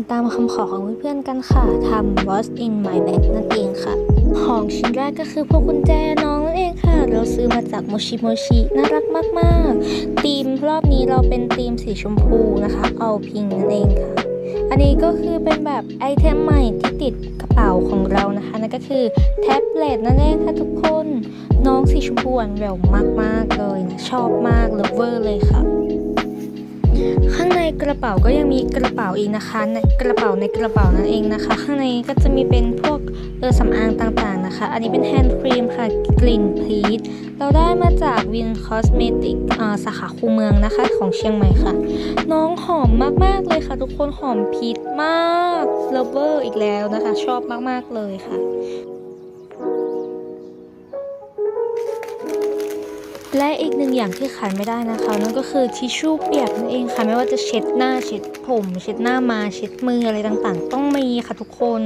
ำตามคำขอของเพื่อนๆกันค่ะทำ What's in my bag นั่นเองค่ะ ของชิ้นแรกก็คือพวกกุญแจน้องนั่นเองค่ะ เราซื้อมาจากโมชิโมชิน่ารักมากๆธีมรอบนี้เราเป็นธีมสีชมพูนะคะ เอาพิงนั่นเองค่ะ อันนี้ก็คือเป็นแบบไอเทมใหม่ที่ติดกระเป๋าของเรานะคะนั่นก็คือแท็บเล็ตนั่นเองค่ะทุกคน น้องสีชมพูหวานแหววมากๆเลยนะชอบมากเลเวอร์เลยค่ะ ในกระเป๋าก็ยังมีกระเป๋าอีกนะคะในกระเป๋าในกระเป๋านั่นเองนะคะ ข้างในก็จะมีเป็นพวกเออสำอางต่างๆนะคะ อันนี้เป็นแฮนด์ครีมค่ะกลิ่นพีชเราได้มาจากวินคอสเมติกสาขาคูเมืองนะคะของเชียงใหม่ค่ะ น้องหอมมากๆเลยค่ะ ทุกคนหอมพีชมากเลเวอร์อีกแล้วนะคะ ชอบมากๆเลยค่ะ และอีกหนึ่งอย่างที่ขาดไม่ได้นะคะนั่นก็คือทิชชู่เปียกนั่นเองค่ะไม่ว่าจะเช็ดหน้าเช็ดผม เช็ดหน้ามาเช็ดมืออะไรต่างๆ ต้องมีค่ะทุกคน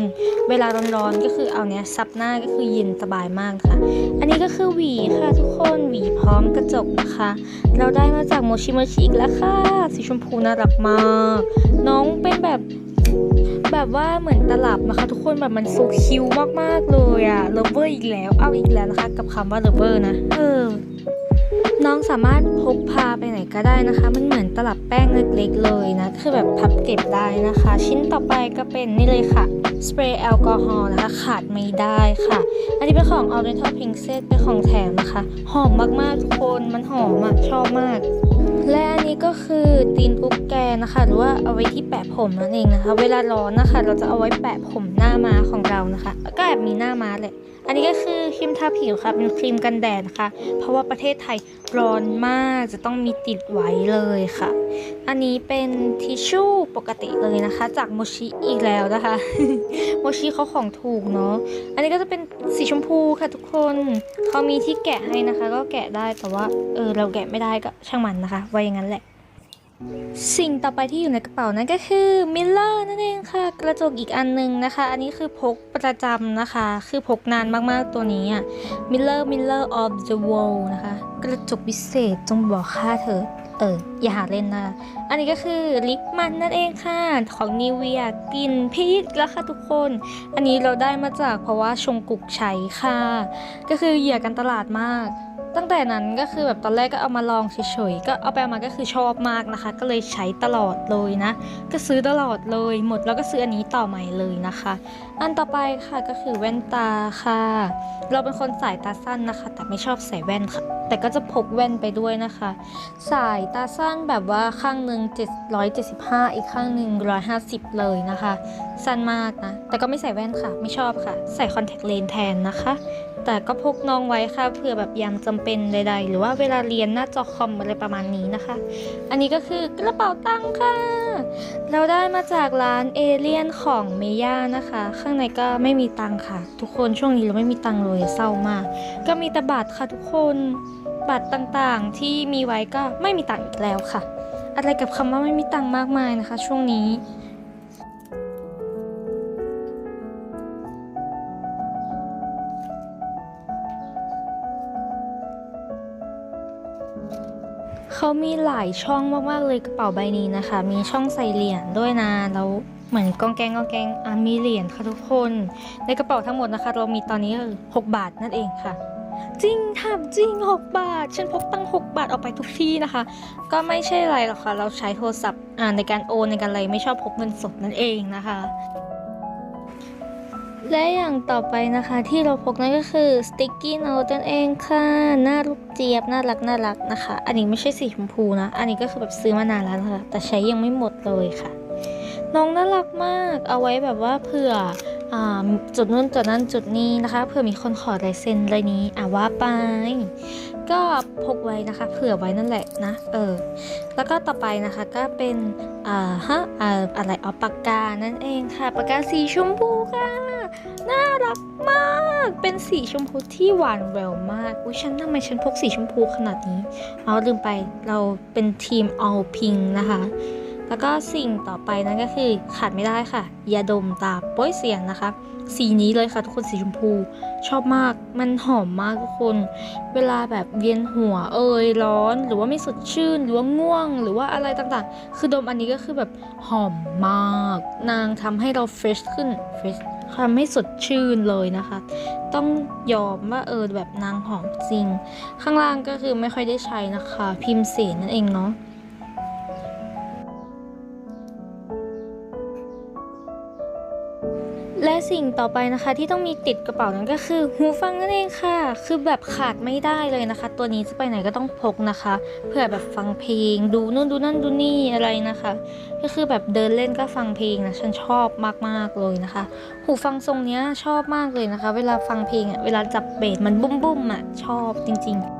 เวลาร้อนๆก็คือเอาเนี้ยซับหน้าก็คือเย็นสบายมากค่ะ อันนี้ก็คือหวีค่ะทุกคนหวีพร้อมกระจกนะคะ เราได้มาจากโมชิโมชิอีกแล้วค่ะสีชมพูน่ารักมาก น้องเป็นแบบแบบว่าเหมือนตลับนะคะ ทุกคนแบบมันซูคิวมากๆเลยอะเลเวอร์อีกแล้วเอาอีกแล้วนะคะ กับคำว่าเลเวอร์นะเออ น้องสามารถพกพาไปไหนก็ได้นะคะ มันเหมือนตลับแป้งเล็กๆเลยนะ คือแบบพับเก็บได้นะคะ ชิ้นต่อไปก็เป็นนี่เลยค่ะ สเปรย์แอลกอฮอล์นะคะ ขาดไม่ได้ค่ะ อันนี้เป็นของ Oriental Princess เป็นของแถมนะคะ หอมมากๆทุกคน มันหอมอะชอบมาก และอันนี้ก็คือตีนตุ๊กแกนะคะ หรือว่าเอาไว้ที่แปะผมนั่นเองนะคะ เวลาร้อนนะคะ เราจะเอาไว้แปะผมหน้าม้าของเรานะคะ ก็แอบมีหน้าม้าแหละ อันนี้ก็คือครีมทาผิวค่ะเป็นครีมกันแดดนะคะ เพราะว่าประเทศไทยร้อนมากจะต้องมีติดไว้เลยค่ะ อันนี้เป็นทิชชู่ปกติเลยนะคะ จากโมชิอีกแล้วนะคะโมชิเขาของถูกเนาะอันนี้ก็จะเป็นสีชมพูค่ะทุกคนเขามีที่แกะให้นะคะ ก็แกะได้แต่ว่าเออเราแกะไม่ได้ก็ช่างมันนะคะ ไว้อย่างนั้นแหละ สิ่งต่อไปที่อยู่ในกระเป๋านั้นก็คือมิลเลอร์นั่นเองค่ะ กระจกอีกอันหนึงนะคะ อันนี้คือพกประจำนะคะ คือพกนานมากๆตัวนี้อะ Miller Miller of the World นะคะ กระจกพิเศษจงบอกค่าเธอเออ อย่าหาเล่นนะ อันนี้ก็คือลิปมันนั่นเองค่ะ ของนิเวียกลินพีชแล้วค่ะทุกคน อันนี้เราได้มาจากเพราะว่าชงกุกใช้ค่ะ ก็คือเหยื่อกันตลาดมาก ตั้งแต่นั้นก็คือแบบตอนแรกก็เอามาลองเฉยๆก็เอาไปามาก็คือชอบมากนะคะ ก็เลยใช้ตลอดเลยนะ ก็ซื้อตลอดเลยหมดแล้วก็ซื้ออันนี้ต่อใหม่เลยนะคะ อันต่อไปค่ะก็คือแว่นตาค่ะ เราเป็นคนสายตาสั้นนะคะ แต่ไม่ชอบใส่แว่นค่ะ แต่ก็จะพกแว่นไปด้วยนะคะ สายตาสั้นแบบว่าข้างหนึ่ง775 อีกข้างหนึ่ง150 เลยนะคะ สั้นมากนะแต่ก็ไม่ใส่แว่นค่ะ ไม่ชอบค่ะ ใส่คอนแทคเลนส์แทนนะคะ แต่ก็พกน้องไว้ค่ะเผื่อแบบยามจำเป็นใด ๆ หรือว่าเวลาเรียนหน้าจอคอมอะไรประมาณนี้นะคะ อันนี้ก็คือกระเป๋าตังค์ค่ะ เราได้มาจากร้านเอเลียนของเมย่านะคะ ข้างในก็ไม่มีตังค์ค่ะ ทุกคนช่วงนี้เราไม่มีตังค์เลยเศร้ามาก ก็มีแต่บัตรค่ะทุกคนบัตรต่างๆที่มีไว้ก็ไม่มีตังค์อีกแล้วค่ะ อะไรกับคำว่าไม่มีตังค์มากมายนะคะ ช่วงนี้ เขามีหลายช่องมากๆเลยกระเป๋าใบนี้นะคะ มีช่องใส่เหรียญด้วยนะแล้วเหมือนกองแกงกองแกงอะมีเหรียญค่ะทุกคน ในกระเป๋าทั้งหมดนะคะ เรามีตอนนี้6บาทนั่นเองค่ะ จริงถามจริง 6 บาท ฉันพกตั้ง6บาทออกไปทุกที่นะคะ ก็ไม่ใช่อะไรหรอกค่ะ เราใช้โทรศัพท์อ่าในการโอนในการอะไรไม่ชอบพกเงินสดนั่นเองนะคะ และอย่างต่อไปนะคะที่เราพกนั่นก็คือ sticky note นั่นเองค่ะหน้ารูปเจี๊ยบน่ารักน่ารักนะคะ อันนี้ไม่ใช่สีชมพูนะ อันนี้ก็คือแบบซื้อมานานแล้วนะคะแต่ใช้ยังไม่หมดเลยค่ะ น้องน่ารักมากเอาไว้แบบว่าเผื่อ จุดนู้นจุดนั้นจุดนี้นะคะเผื่อมีคนขอลายเซ็นอะไรนี้อะว่าไป ก็พกไว้นะคะ เผื่อไว้นั่นแหละนะเออแล้วก็ต่อไปนะคะก็เป็นอ่าฮะอ่าอะไรเอาปากกานั่นเองค่ะปากกาสีชมพูค่ะน่ารักมากเป็นสีชมพูที่หวานแววมากอุ้ยฉันทำไมฉันพกสีชมพูขนาดนี้เอาลืมไปเราเป็นทีม all pink นะคะ แล้วก็สิ่งต่อไปนั่นก็คือขาดไม่ได้ค่ะยาดมตาป้ยเสียนนะคะ สีนี้เลยค่ะทุกคนสีชมพู ชอบมากมันหอมมากทุกคน เวลาแบบเวียนหัวเอยร้อนหรือว่าไม่สดชื่นหรือว่าง่วง หรือว่าอะไรต่างๆ คือดมอันนี้ก็คือแบบหอมมาก นางทำให้เราเฟรชขึ้นเฟรชทำให้สดชื่นเลยนะคะ ต้องยอมว่าเออแบบนางหอมจริง ข้างล่างก็คือไม่ค่อยได้ใช้นะคะ พิมพ์เสนนั่นเองเนาะ สิ่งต่อไปนะคะที่ต้องมีติดกระเป๋านั้นก็คือหูฟังนั่นเองค่ะ คือแบบขาดไม่ได้เลยนะคะ ตัวนี้จะไปไหนก็ต้องพกนะคะเพื่อแบบฟังเพลง ดูนู่นดูนั่นดูนี่อะไรนะคะ ก็คือแบบเดินเล่นก็ฟังเพลงนะฉันชอบมากๆเลยนะคะ หูฟังทรงเนี้ยชอบมากเลยนะคะ เวลาฟังเพลงอะเวลาจับเบสมันบุ้มบุ้มๆอะชอบจริง ๆ